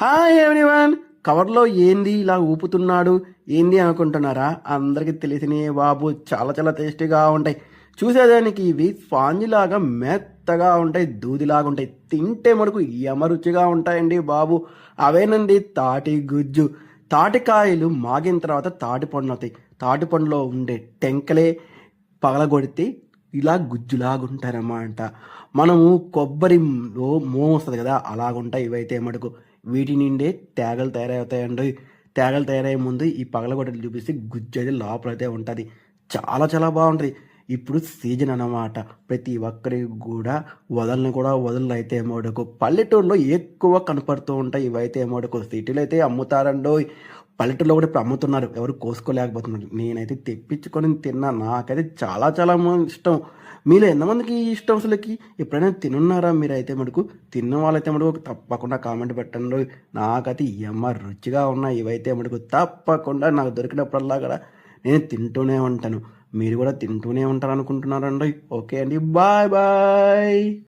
Hi everyone. కవర్లో ఏంది ఇలా ఊపుతున్నాడు? ఏంది అనుకుంటున్నారా? అందరికీ తెలిసినే బాబు. చాలా చాలా టేస్టీగా ఉంటాయి. చూసేదానికి ఇవి స్పాంజిలాగా మెత్తగా ఉంటాయి దూదిలాగా ఉంటాయి. తింటే మనకు యమరుచిగా ఉంటాయండి బాబు. అవేనండి? తాటి గుజ్జు. తాటికాయలు మాగిన తర్వాత తాటి పండ్లు అవుతాయి. తాటి పండులో ఉండే టెంకలే పగలగొడితే ఇలా గుజ్జులాగుంటారన్నమాట మనము కొబ్బరిలో మోం వస్తుంది కదా అలాగుంటాయి ఇవైతే మటుకు వీటి నుండే తేగలు తయారవుతాయండి. తేగలు తయారయ్యే ముందు ఈ పగలగొట్టలు చూపిస్తే గుజ్జు అయితే లోపలైతే ఉంటుంది. చాలా చాలా బాగుంటుంది. ఇప్పుడు సీజన్ అన్నమాట. ప్రతి ఒక్కరికి కూడా వదలని కూడా వదలు అయితే మటుకు పల్లెటూరులో ఎక్కువ కనపడుతూ ఉంటాయి ఇవైతే మటుకు సిటీలో అయితే అమ్ముతారండో. పల్లెటూరులో కూడా ఇప్పుడు అమ్ముతున్నారు. ఎవరు కోసుకోలేకపోతున్నారు. నేనైతే తెప్పించుకొని తిన్నా. నాకైతే చాలా చాలా ఇష్టం. మీలో ఎంతమందికి ఇష్టం అసలుకి? ఎప్పుడైనా తినున్నారా మీరైతే మటుకు? తిన్న వాళ్ళైతే మటుకు తప్పకుండా కామెంట్ పెట్టండి. నాకైతే ఎమ్మ రుచిగా ఉన్నాయి ఇవైతే మటుకు తప్పకుండా నాకు దొరికినప్పుడల్లా కూడా నేను తింటూనే ఉంటాను. మీరు కూడా తింటూనే ఉంటారు అనుకుంటున్నారండి ఓకే అండి. Bye bye.